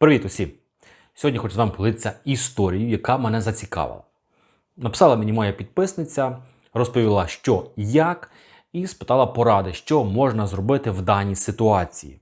Привіт усім! Сьогодні хочу з вами поділитися історією, яка мене зацікавила. Написала мені моя підписниця, розповіла, що і як, і спитала поради, що можна зробити в даній ситуації.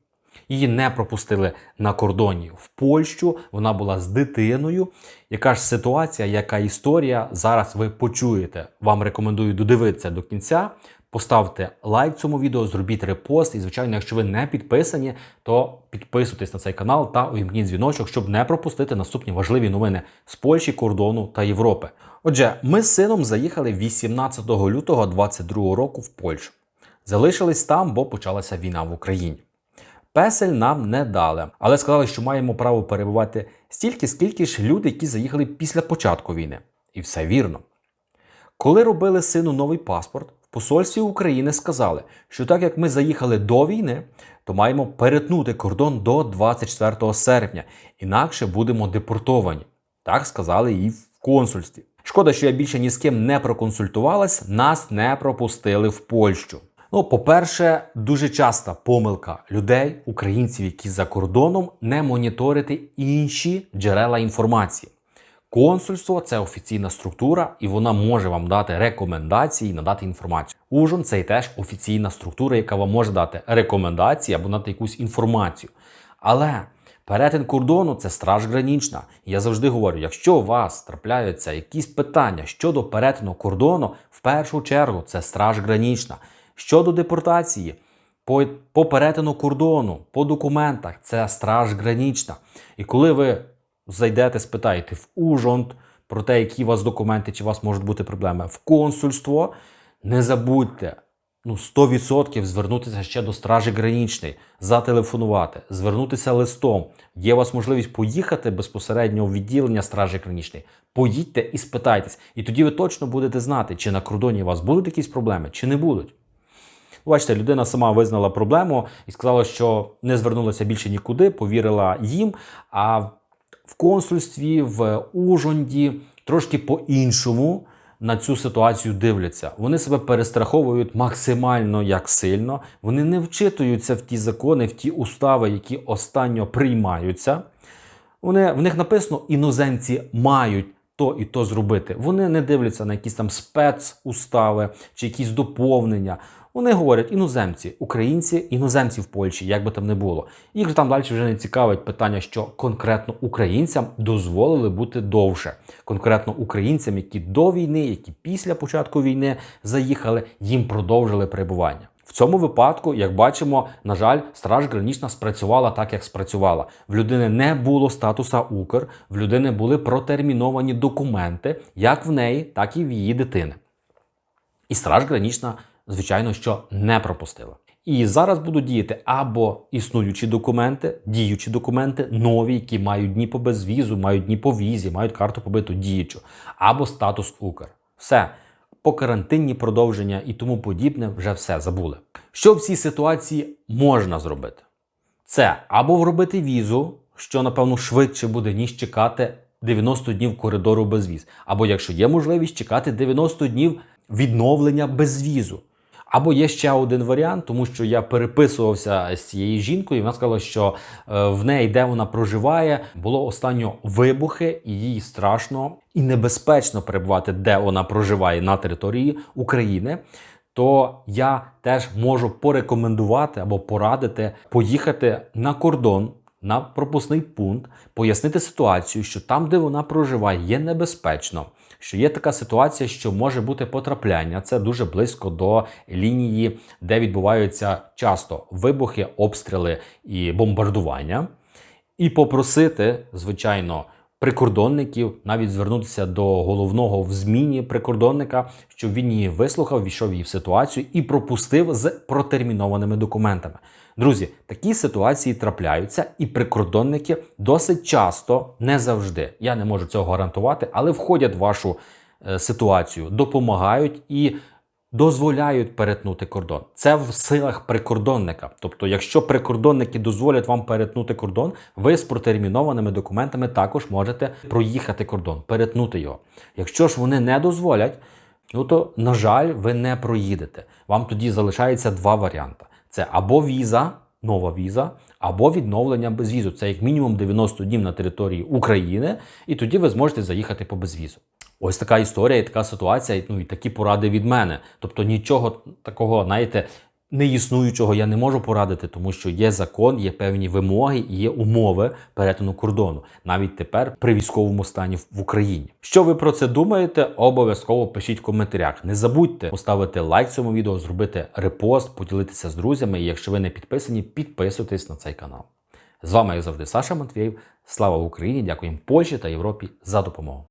Її не пропустили на кордоні в Польщу. Вона була з дитиною. Яка ж ситуація, яка історія зараз ви почуєте? Вам рекомендую додивитися до кінця. Поставте лайк цьому відео, зробіть репост. І, звичайно, якщо ви не підписані, то підписуйтесь на цей канал та увімкніть дзвіночок, щоб не пропустити наступні важливі новини з Польщі, кордону та Європи. Отже, ми з сином заїхали 18 лютого 2022 року в Польщу. Залишились там, бо почалася війна в Україні. Песель нам не дали, але сказали, що маємо право перебувати стільки, скільки ж люди, які заїхали після початку війни. І все вірно. Коли робили сину новий паспорт, в посольстві України сказали, що так як ми заїхали до війни, то маємо перетнути кордон до 24 серпня, інакше будемо депортовані. Так сказали і в консульстві. Шкода, що я більше ні з ким не проконсультувалась, нас не пропустили в Польщу. Ну, по-перше, дуже часта помилка людей, українців, які за кордоном, не моніторити інші джерела інформації. Консульство це офіційна структура, і вона може вам дати рекомендації, надати інформацію. Ужин це теж офіційна структура, яка вам може дати рекомендації або надати якусь інформацію. Але перетин кордону це страж гранічна. Я завжди говорю: якщо у вас трапляються якісь питання щодо перетину кордону, в першу чергу це страж гранічна. Щодо депортації, по, по перетину кордону, по документах, це страж гранічна. І коли ви зайдете, спитаєте в Ужонт про те, які у вас документи, чи у вас можуть бути проблеми, в консульство, не забудьте ну, 100% звернутися ще до стражі гранічної, зателефонувати, звернутися листом. Є у вас можливість поїхати безпосередньо в відділення стражі гранічної. Поїдьте і спитайтесь. І тоді ви точно будете знати, чи на кордоні у вас будуть якісь проблеми, чи не будуть. Бачите, людина сама визнала проблему і сказала, що не звернулася більше нікуди, повірила їм. А в консульстві, в Ужонді трошки по-іншому на цю ситуацію дивляться. Вони себе перестраховують максимально як сильно. Вони не вчитуються в ті закони, в ті устави, які останньо приймаються. Вони, в них написано, іноземці мають то і то зробити. Вони не дивляться на якісь там спецустави чи якісь доповнення. Вони говорять іноземці, українці, іноземці в Польщі, як би там не було. Їх там далі вже не цікавить питання, що конкретно українцям дозволили бути довше. Конкретно українцям, які до війни, які після початку війни заїхали, їм продовжили перебування. В цьому випадку, як бачимо, на жаль, страж гранічна спрацювала так, як спрацювала. В людини не було статуса Укр, в людини були протерміновані документи, як в неї, так і в її дитини. І страж гранічна, звичайно, що не пропустила. І зараз будуть діяти або існуючі документи, діючі документи, нові, які мають дні по безвізу, мають дні по візі, мають карту побиту діючу, або статус Укр. Все. По карантинні продовження і тому подібне вже все забули. Що в цій ситуації можна зробити? Це або вробити візу, що напевно швидше буде, ніж чекати 90 днів коридору без віз, або якщо є можливість чекати 90 днів відновлення без візу. Або є ще один варіант, тому що я переписувався з цією жінкою, і вона сказала, що е, в неї, де вона проживає, було останньо вибухи, і їй страшно і небезпечно перебувати, де вона проживає на території України. То я теж можу порекомендувати або порадити поїхати на кордон. На пропускний пункт пояснити ситуацію, що там, де вона проживає, є небезпечно, що є така ситуація, що може бути потрапляння. Це дуже близько до лінії, де відбуваються часто вибухи, обстріли і бомбардування. І попросити, звичайно, прикордонників навіть звернутися до головного в зміні прикордонника, щоб він її вислухав, війшов її в ситуацію і пропустив з протермінованими документами. Друзі, такі ситуації трапляються, і прикордонники досить часто, не завжди, я не можу цього гарантувати, але входять в вашу е, ситуацію, допомагають і дозволяють перетнути кордон. Це в силах прикордонника. Тобто, якщо прикордонники дозволять вам перетнути кордон, ви з протермінованими документами також можете проїхати кордон, перетнути його. Якщо ж вони не дозволять, ну то, на жаль, ви не проїдете. Вам тоді залишається два варіанти: це або віза нова віза або відновлення безвізу. Це як мінімум 90 днів на території України, і тоді ви зможете заїхати по безвізу. Ось така історія, і така ситуація, ну і такі поради від мене. Тобто нічого такого, знаєте, неіснуючого я не можу порадити, тому що є закон, є певні вимоги і є умови перетину кордону, навіть тепер при військовому стані в Україні. Що ви про це думаєте? Обов'язково пишіть в коментарях. Не забудьте поставити лайк цьому відео, зробити репост, поділитися з друзями. І якщо ви не підписані, підписуйтесь на цей канал. З вами, як завжди, Саша Матвєєв. Слава Україні! Дякуємо Польщі та Європі за допомогу.